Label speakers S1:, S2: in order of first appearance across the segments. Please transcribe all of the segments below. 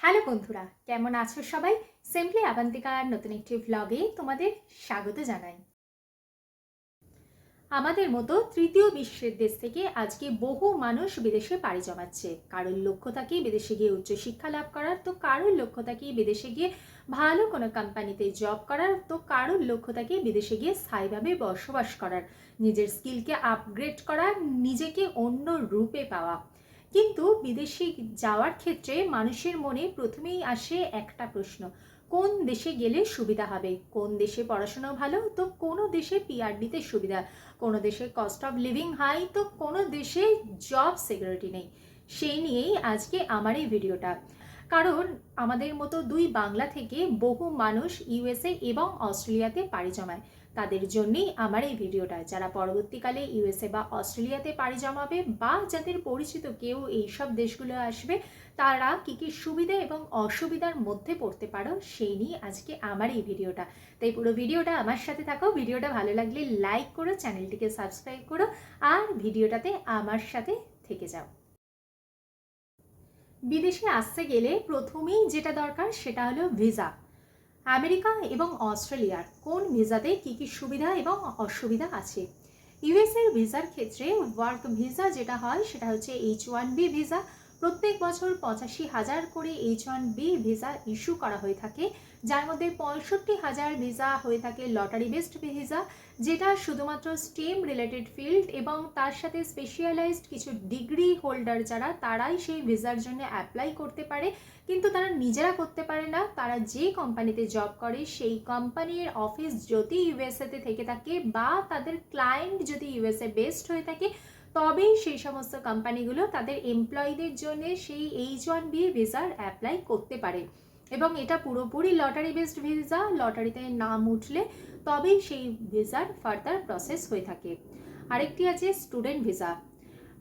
S1: Hello বন্ধুরা, কেমন আছো সবাই? সিম্পলি আবান্তিকার নতুন একটি ভ্লগে তোমাদের স্বাগত জানাই। আমাদের মতো তৃতীয় বিশ্বের দেশ থেকে আজকে বহু মানুষ বিদেশে পাড়ি জমাচ্ছে। কারোর লক্ষ্য থাকে বিদেশে গিয়ে উচ্চশিক্ষা লাভ করার, তো কারোর লক্ষ্য থাকে বিদেশে গিয়ে ভালো কোনো কোম্পানিতে জব করার, তো কারোর লক্ষ্য থাকে বিদেশে গিয়ে স্থায়ীভাবে বসবাস করার। নিজের স্কিলকে আপগ্রেড করার নিজেকে অন্য রূপে পাওয়া। কিন্তু বিদেশে যাওয়ার ক্ষেত্রে মানুষের মনে প্রথমেই আসে একটা প্রশ্ন, কোন দেশে গেলে সুবিধা হবে? কোন দেশে পড়াশোনা ভালো? তো কোনো দেশে পিআর দিতে সুবিধা, কোনো দেশে কস্ট অফ লিভিং হাই তো কোনো দেশে জব সিকিউরিটি নেই। সেই নিয়েই আজকে আমার এই ভিডিওটা কারণ আমাদের মতো দুই বাংলা থেকে বহু মানুষ ইউএসএ এবং অস্ট্রেলিয়াতে পাড়ি জমায়। তাদের জন্যই আমার এই ভিডিওটা। যারা পরবর্তীকালে ইউএসএ বা অস্ট্রেলিয়াতে পাড়ি জমাবে বা যাদের পরিচিত কেউ এইসব দেশগুলো আসবে, তারা কী কী সুবিধা এবং অসুবিধার মধ্যে পড়তে পারো সেই নিয়ে আজকে আমার এই ভিডিওটা। তাই পুরো ভিডিওটা আমার সাথে থাকো। ভিডিওটা ভালো লাগলে লাইক করো, চ্যানেলটিকে সাবস্ক্রাইব করো আর ভিডিওটাতে আমার সাথে থেকে যাও। বিদেশে আসতে গেলে প্রথমেই যেটা দরকার সেটা হলো ভিসা। আমেরিকা এবং অস্ট্রেলিয়ার কোন ভিসাতে কী কী সুবিধা এবং অসুবিধা আছে? ইউএসএর ভিসার ক্ষেত্রে ওয়ার্ক ভিসা যেটা হয় সেটা হচ্ছে এইচ ওয়ান বি ভিসা। প্রত্যেক বছর পঁচাশি হাজার করে H one B visa issue করা হয়ে থাকে, যার মধ্যে পঁয়ষট্টি হাজার ভিসা হয়ে থাকে লটারি বেসড ভিসা। যেটা শুধুমাত্র স্টেম রিলেটেড ফিল্ড এবং তার সাথে স্পেশালাইজড কিছু ডিগ্রি হোল্ডার যারা, তারাই সেই ভিসার জন্য অ্যাপ্লাই করতে পারে। কিন্তু তারা নিজেরা করতে পারে না। তারা যে কোম্পানিতে জব করে, সেই কোম্পানির অফিস যদি ইউএসএতে থেকে থাকে বা তাদের ক্লায়েন্ট যদি ইউএসএ বেসড হয়ে থাকে, তবেই সেই সমস্ত কোম্পানিগুলো তাদের এমপ্লয়ীদের জন্য সেই এইচ ওয়ান বি ভিসার অ্যাপ্লাই করতে পারে। এবং এটা পুরোপুরি লটারি বেসড ভিসা লটারিতে নাম উঠলে তবেই সেই ভিসার ফার্দার প্রসেস হয়ে থাকে। আরেকটি আছে স্টুডেন্ট ভিসা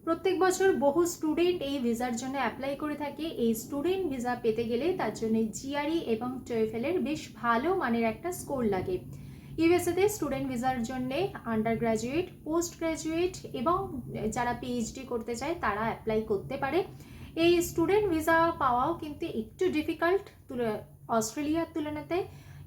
S1: প্রত্যেক বছর বহু স্টুডেন্ট এই ভিসার জন্য অ্যাপ্লাই করে থাকে। এই স্টুডেন্ট ভিসা পেতে গেলে তার জন্য জিআরই এবং টোয়েফেলের বেশ ভালো মানের একটা স্কোর লাগে। ইউএসএতে স্টুডেন্ট ভিসার জন্য আন্ডার গ্র্যাজুয়েট পোস্ট গ্র্যাজুয়েট এবং যারা পিএইচডি করতে চায় তারা অ্যাপ্লাই করতে পারে। এই স্টুডেন্ট ভিসা পাওয়াও কিন্তু একটু ডিফিকাল্ট তুলে, অস্ট্রেলিয়ার তুলনাতে।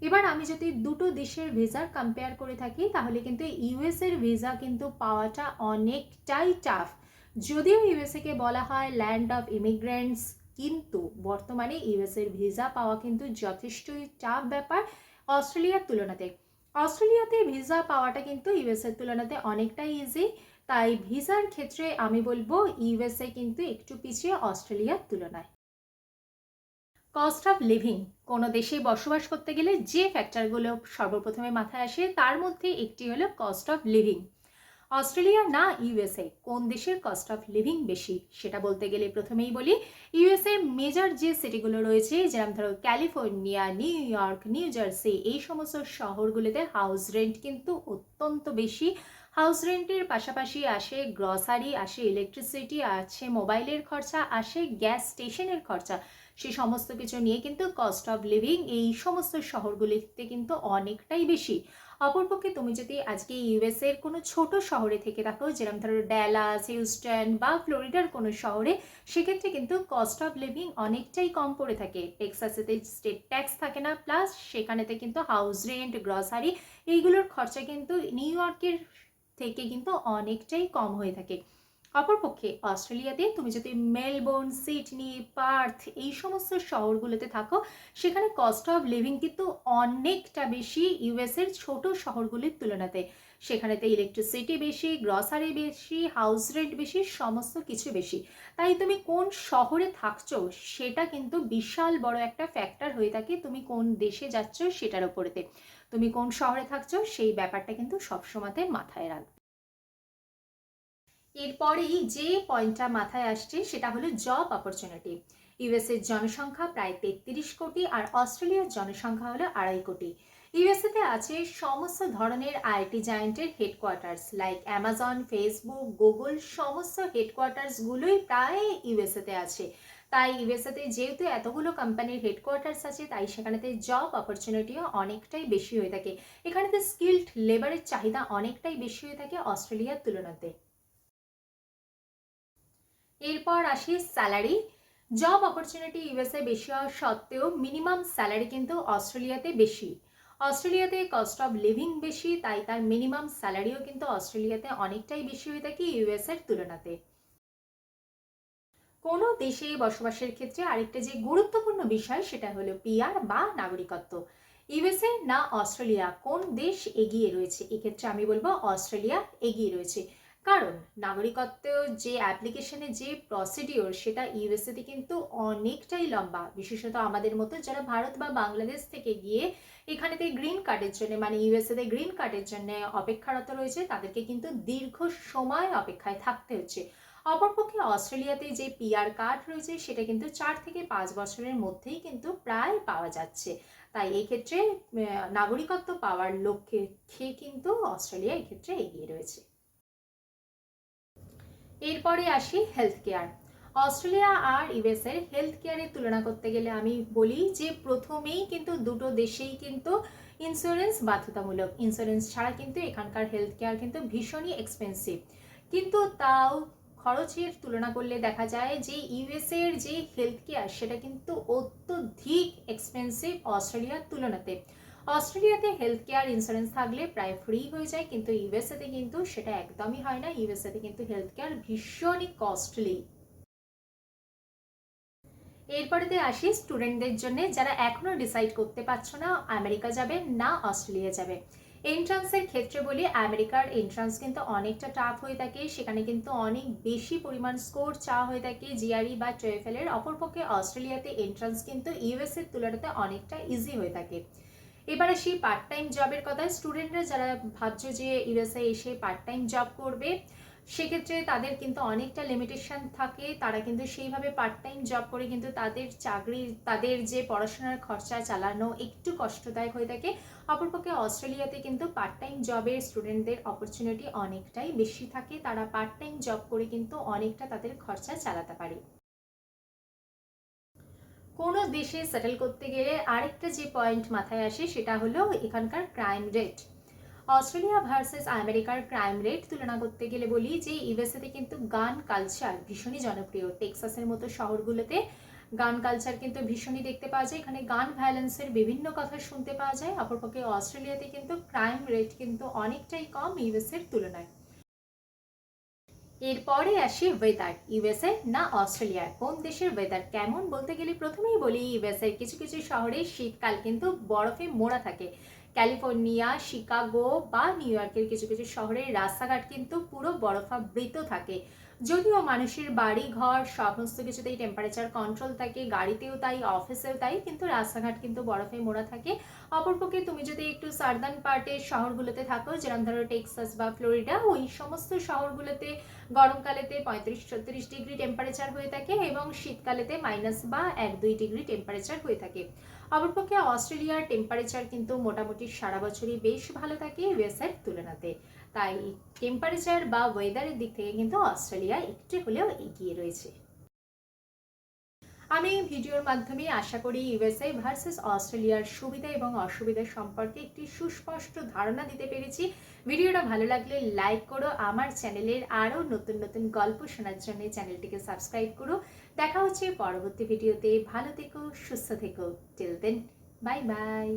S1: এবার আমি যদি দুটো দেশের ভিসার কম্পেয়ার করে থাকি, তাহলে কিন্তু ইউএসএর ভিসা কিন্তু পাওয়াটা অনেকটাই টাফ যদিও ইউএসএকে বলা হয় ল্যান্ড অফ ইমিগ্রেন্টস কিন্তু বর্তমানে ইউএসএর ভিসা পাওয়া কিন্তু যথেষ্টই টাফ ব্যাপার অস্ট্রেলিয়ার তুলনাতে। অস্ট্রেলিয়াতে ভিসা পাওয়াটা কিন্তু ইউএসএর তুলনাতে অনেকটাই ইজি তাই ভিসার ক্ষেত্রে আমি বলব ইউএসএ কিন্তু একটু পিছিয়ে অস্ট্রেলিয়ার তুলনায়। কস্ট অফ লিভিং, কোনো দেশে বসবাস করতে গেলে যে ফ্যাক্টরগুলো সর্বপ্রথমে মাথায় আসে, তার মধ্যে একটি হলো কস্ট অফ লিভিং। অস্ট্রেলিয়া না ইউএসএ, কোন দেশের কস্ট অফ লিভিং বেশি? সেটা বলতে গেলে প্রথমেই বলি, ইউএসএ মেজর যে সিটিগুলো রয়েছে, যেরকম ধরো California, New York, New Jersey, এই সমস্ত শহরগুলোতে হাউস রেন্ট কিন্তু অত্যন্ত বেশি। হাউস রেন্টের পাশাপাশি আসে গ্রসারি, আসে ইলেকট্রিসিটি আছে মোবাইলের খরচা, আসে গ্যাস স্টেশনের খরচা। সে সমস্ত কিছু নিয়ে কিন্তু কস্ট অফ লিভিং এই সমস্ত শহরগুলিতে কিন্তু অনেকটাই বেশি। অপরপক্ষে তুমি যদি আজকে ইউএস এর কোনো ছোট শহরে থেকে থাকো যেরকম ধরো ড্যালাস হিউস্টন বা ফ্লোরিডার কোনো শহরে, সেক্ষেত্রে কিন্তু কস্ট অফ লিভিং অনেকটাই কম পড়ে থাকে। টেক্সাসেতে স্টেট ট্যাক্স থাকে না প্লাস সেখানেতে কিন্তু হাউস রেন্ট গ্রসারি এইগুলোর খরচা কিন্তু নিউ ইয়র্কের থেকে কিন্তু অনেকটাই কম হয়ে থাকে। অপরপক্ষে অস্ট্রেলিয়াতে তুমি যদি মেলবোর্ন, সিডনি, পার্থ এই সমস্ত শহরগুলোতে থাকো, সেখানে কস্ট অফ লিভিং কিন্তু অনেকটা বেশি ইউএসের ছোট শহরগুলির তুলনাতে। সেখানেতে ইলেকট্রিসিটি বেশি গ্রসারি বেশি হাউস রেন্ট বেশি, সমস্ত কিছু বেশি। তাই তুমি কোন শহরে থাকছো সেটা কিন্তু বিশাল বড় একটা ফ্যাক্টর হয়ে থাকে তুমি কোন দেশে যাচ্ছ সেটার ওপরেতে তুমি কোন শহরে থাকছো, সেই ব্যাপারটা কিন্তু সবসময়তে মাথায় রাখবে। এরপরেই যে পয়েন্টটা মাথায় আসছে, সেটা হলো জব অপরচুনিটি ইউএসএর জনসংখ্যা প্রায় তেত্রিশ কোটি আর অস্ট্রেলিয়ার জনসংখ্যা হলো আড়াই কোটি। ইউএসএতে আছে সমস্ত ধরনের IT জায়েন্টের headquarters like Amazon Facebook Google সমস্ত হেডকোয়ার্টার্সগুলোই প্রায় ইউএসএতে আছে। তাই ইউএসএতে যেহেতু এতগুলো কোম্পানির হেডকোয়ার্টার্স আছে, তাই সেখানেতে জব অপরচুনিটিও অনেকটাই বেশি হয়ে থাকে। এখানেতে স্কিল্ড লেবারের চাহিদা অনেকটাই বেশি হয়ে থাকে অস্ট্রেলিয়ার তুলনাতে। এরপর আসি স্যালারি জব অপরচুনিটি ইউএসএ বেশি হওয়া সত্ত্বেও মিনিমাম স্যালারি কিন্তু অস্ট্রেলিয়াতে বেশি। অস্ট্রেলিয়াতে কস্ট অফ লিভিং বেশি, তাই তার মিনিমাম স্যালারিও কিন্তু অস্ট্রেলিয়াতে অনেকটাই বেশি হয়ে থাকে ইউএস এর তুলনাতে। কোনো দেশে বসবাসের ক্ষেত্রে আরেকটা যে গুরুত্বপূর্ণ বিষয়, সেটা হলো পিআর বা নাগরিকত্ব। ইউএসএ না অস্ট্রেলিয়া, কোন দেশ এগিয়ে রয়েছে? এক্ষেত্রে আমি বলব অস্ট্রেলিয়া এগিয়ে রয়েছে। কারণ নাগরিকত্ব যে অ্যাপ্লিকেশনে যে প্রসিডিওর সেটা ইউএসএতে কিন্তু অনেকটাই লম্বা। বিশেষত আমাদের মতো যারা ভারত বা বাংলাদেশ থেকে গিয়ে এখানেতে গ্রিন কার্ডের জন্য মানে ইউএসএতে গ্রিন কার্ডের জন্য অপেক্ষারত রয়েছে, তাদেরকে কিন্তু দীর্ঘ সময় অপেক্ষায় থাকতে হচ্ছে। অপরপক্ষে অস্ট্রেলিয়াতে যে পিআর কার্ড রয়েছে, সেটা কিন্তু চার থেকে পাঁচ বছরের মধ্যেই কিন্তু প্রায় পাওয়া যাচ্ছে। তাই এই ক্ষেত্রে নাগরিকত্ব পাওয়ার লক্ষ্যে খেয়ে কিন্তু অস্ট্রেলিয়া এক্ষেত্রে এগিয়ে রয়েছে। এরপরে আসি হেলথ কেয়ার অস্ট্রেলিয়া আর ইউএসের হেলথ কেয়ারের তুলনা করতে গেলে আমি বলি যে প্রথমেই কিন্তু দুটো দেশেই কিন্তু ইন্স্যুরেন্স বাধ্যতামূলক। ইন্স্যুরেন্স ছাড়া কিন্তু এখানকার হেলথ কেয়ার কিন্তু ভীষণই এক্সপেন্সিভ কিন্তু তাও খরচের তুলনা করলে দেখা যায় যে ইউএসের যে হেলথ কেয়ার সেটা কিন্তু অত্যধিক এক্সপেন্সিভ অস্ট্রেলিয়ার তুলনাতে। অস্ট্রেলিয়াতে হেলথ কেয়ার ইন্স্যুরেন্স থাকলে প্রায় ফ্রি হয়ে যায়, কিন্তু ইউএসএতে কিন্তু সেটা একদমই হয় না। ইউএসএতে কিন্তু হেলথ কেয়ার ভীষণই কস্টলি এরপরেতে আসি স্টুডেন্টদের জন্য, যারা এখনও ডিসাইড করতে পারছ না আমেরিকা যাবে না অস্ট্রেলিয়া যাবে। এন্ট্রান্সের ক্ষেত্রে বলি, আমেরিকার এন্ট্রান্স কিন্তু অনেকটা টাফ হয়ে থাকে। সেখানে কিন্তু অনেক বেশি পরিমাণ স্কোর চাওয়া হয়ে থাকে। জিআরই বা টুয়েফেল এর অপরপক্ষে অস্ট্রেলিয়াতে এন্ট্রান্স কিন্তু ইউএস এর তুলনাতে অনেকটা ইজি হয়ে থাকে। এবারে সেই পার্ট টাইম জবের কথা স্টুডেন্টরা যারা ভাবছ যে ইউএসএ এসে পার্ট টাইম জব করবে, সেক্ষেত্রে তাদের কিন্তু অনেকটা লিমিটেশন থাকে। তারা কিন্তু সেইভাবে পার্ট টাইম জব করে কিন্তু তাদের চাকরি, তাদের যে পড়াশোনার খরচা চালানো একটু কষ্টদায়ক হয়ে থাকে। অপরপক্ষে অস্ট্রেলিয়াতে কিন্তু পার্ট টাইম জবের স্টুডেন্টদের অপরচুনিটি অনেকটাই বেশি থাকে। তারা পার্ট টাইম জব করে কিন্তু অনেকটা তাদের খরচা চালাতে পারে। কোনো দেশে সেটেল করতে গেলে আরেকটা যে পয়েন্ট মাথায় আসে সেটা হলো এখানকার ক্রাইম রেট অস্ট্রেলিয়া ভার্সেস আমেরিকার ক্রাইম রেট তুলনা করতে গেলে বলি যে ইউএসএতে কিন্তু গান কালচার ভীষণই জনপ্রিয়। টেক্সাসের মতো শহরগুলোতে গান কালচার কিন্তু ভীষণই দেখতে পাওয়া যায়। এখানে গান ভায়োলেন্সের বিভিন্ন কথা শুনতে পাওয়া যায়। অপরপক্ষে অস্ট্রেলিয়াতে কিন্তু ক্রাইম রেট কিন্তু অনেকটাই কম ইউএসএর তুলনায়। এরপরে আসি ওয়েদার ইউএসএ না অস্ট্রেলিয়া কোন দেশের ওয়েদার কেমন বলতে গেলে প্রথমেই বলি ইউএসএ কিছু কিছু শহরে শীতকাল কিন্তু বরফে মোড়া থাকে। ক্যালিফোর্নিয়া, শিকাগো বা নিউ ইয়র্কের কিছু কিছু শহরের রাস্তাঘাট কিন্তু পুরো বরফাবৃত থাকে। যদিও মানুষের বাড়ি, ঘর, সমস্ত কিছুতেই টেম্পারেচার কন্ট্রোল থাকে, গাড়িতেও তাই অফিসেও তাই, কিন্তু রাস্তাঘাট কিন্তু বরফে মোড়া থাকে। অপরপক্ষে তুমি যদি একটু সার্দার্ন পার্টের শহরগুলোতে থাকো, যেরকম ধরো টেক্সাস বা ফ্লোরিডা ওই সমস্ত শহরগুলোতে গরমকালেতে পঁয়ত্রিশ, ছত্রিশ ডিগ্রি টেম্পারেচার হয়ে থাকে এবং শীতকালেতে মাইনাস বা এক দুই ডিগ্রি টেম্পারেচার হয়ে থাকে। অপরপক্ষে অস্ট্রেলিয়ার টেম্পারেচার কিন্তু মোটামুটি সারা বছরই বেশ ভালো থাকে ইউএসএর তুলনাতে। তাই টেম্পারেচার বা ওয়েদারের দিক থেকে কিন্তু অস্ট্রেলিয়া একটু হলেও এগিয়ে রয়েছে। আমি ভিডিওর মাধ্যমে আশা করি ইউএসএ ভার্সেস অস্ট্রেলিয়ার সুবিধা এবং অসুবিধা সম্পর্কে একটি সুস্পষ্ট ধারণা দিতে পেরেছি। ভিডিওটা ভালো লাগলে লাইক করো, আমার চ্যানেলের আরও নতুন নতুন গল্প শোনার জন্য চ্যানেলটিকে সাবস্ক্রাইব করো। দেখা হচ্ছে পরবর্তী ভিডিওতে। ভালো থেকো সুস্থ থেকো। Till then bye bye